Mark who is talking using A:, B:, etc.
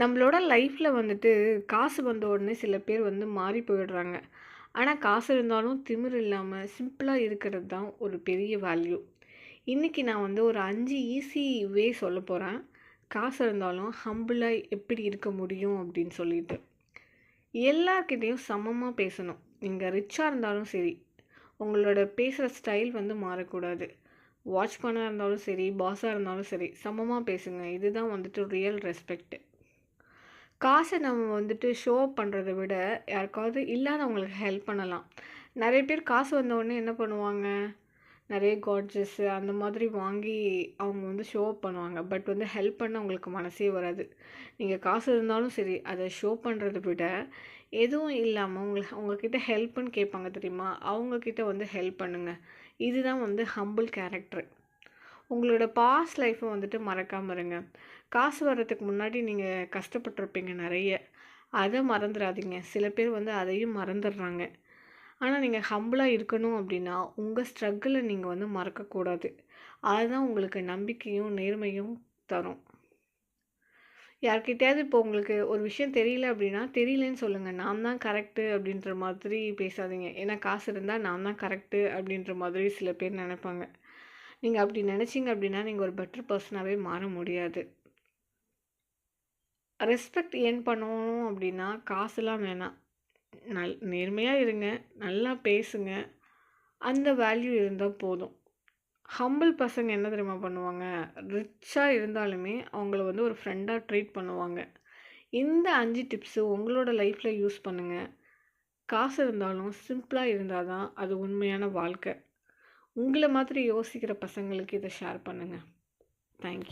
A: நம்மளோட லைஃப்பில் வந்துட்டு காசு வந்த உடனே சில பேர் வந்து மாறி போயிடுறாங்க. ஆனால் காசு இருந்தாலும் திமிர் இல்லாமல் சிம்பிளாக இருக்கிறது தான் ஒரு பெரிய வேல்யூ. இன்றைக்கி நான் வந்து ஒரு அஞ்சு ஈஸி வே சொல்ல போகிறேன் காசு இருந்தாலும் ஹம்பிளாக எப்படி இருக்க முடியும் அப்படின்னு சொல்லிட்டு. எல்லார்கிட்டேயும் சமமாக பேசணும். நீங்கள் ரிச்சாக இருந்தாலும் சரி உங்களோட பேசுகிற ஸ்டைல் வந்து மாறக்கூடாது. வாட்ச்மேனாக இருந்தாலும் சரி பாஸாக இருந்தாலும் சரி சமமாக பேசுங்க. இதுதான் வந்துட்டு ரியல் ரெஸ்பெக்ட். காசை நம்ம வந்துட்டு ஷோ அப் பண்ணுறத விட யாருக்காவது இல்லாதவங்களுக்கு ஹெல்ப் பண்ணலாம். நிறைய பேர் காசு வந்தவுடனே என்ன பண்ணுவாங்க? நிறைய காட்ஜஸ்ஸு அந்த மாதிரி வாங்கி அவங்க வந்து ஷோ அப் பண்ணுவாங்க. பட் வந்து ஹெல்ப் பண்ண அவங்களுக்கு மனசே வராது. நீங்கள் காசு இருந்தாலும் சரி அதை ஷோ பண்ணுறத விட எதுவும் இல்லாமல் உங்களுக்கு அவங்கக்கிட்ட ஹெல்ப்புன்னு கேட்பாங்க தெரியுமா? அவங்கக்கிட்ட வந்து ஹெல்ப் பண்ணுங்கள் இதுதான் வந்து ஹம்பிள் கேரக்டர் உங்களோட பாஸ்ட் லைஃப்பை வந்துட்டு மறக்காமல் இருங்க. காசு வர்றதுக்கு முன்னாடி நீங்கள் கஷ்டப்பட்டிருப்பீங்க நிறைய. அதை மறந்துடாதீங்க சில பேர் வந்து அதையும் மறந்துடுறாங்க. ஆனால் நீங்கள் ஹம்பிளாக இருக்கணும் அப்படின்னா உங்கள் ஸ்ட்ரகிளை நீங்கள் வந்து மறக்கக்கூடாது. அதுதான் உங்களுக்கு நம்பிக்கையும் நேர்மையும் தரும். யார்கிட்டயாவது இப்போ உங்களுக்கு ஒரு விஷயம் தெரியல அப்படின்னா தெரியலன்னு சொல்லுங்கள் நான் தான் கரெக்டு அப்படின்ற மாதிரி பேசாதீங்க. ஏன்னா காசு இருந்தால் நான் தான் கரெக்டு அப்படின்ற மாதிரி சில பேர் நினைப்பாங்க. நீங்கள் அப்படி நினச்சிங்க அப்படின்னா நீங்கள் ஒரு பெட்டர் பர்சனாகவே மாற முடியாது. ரெஸ்பெக்ட் ஏன் பண்ணணும் அப்படின்னா காசுலாம் வேணாம். நல் நேர்மையாக இருங்க நல்லா பேசுங்க. அந்த வேல்யூ இருந்தால் போதும். ஹம்பிள் பசங்க என்ன தெரியுமா பண்ணுவாங்க? ரிச்சாக இருந்தாலுமே அவங்கள வந்து ஒரு ஃப்ரெண்டாக ட்ரீட் பண்ணுவாங்க. இந்த அஞ்சு டிப்ஸு உங்களோட லைஃப்பில் யூஸ் பண்ணுங்கள் காசு இருந்தாலும் சிம்பிளாக இருந்தால் தான் அது உண்மையான வாழ்க்கை. உங்களை மாதிரி யோசிக்கிற பசங்களுக்கு இதை ஷேர் பண்ணுங்கள் தேங்க்யூ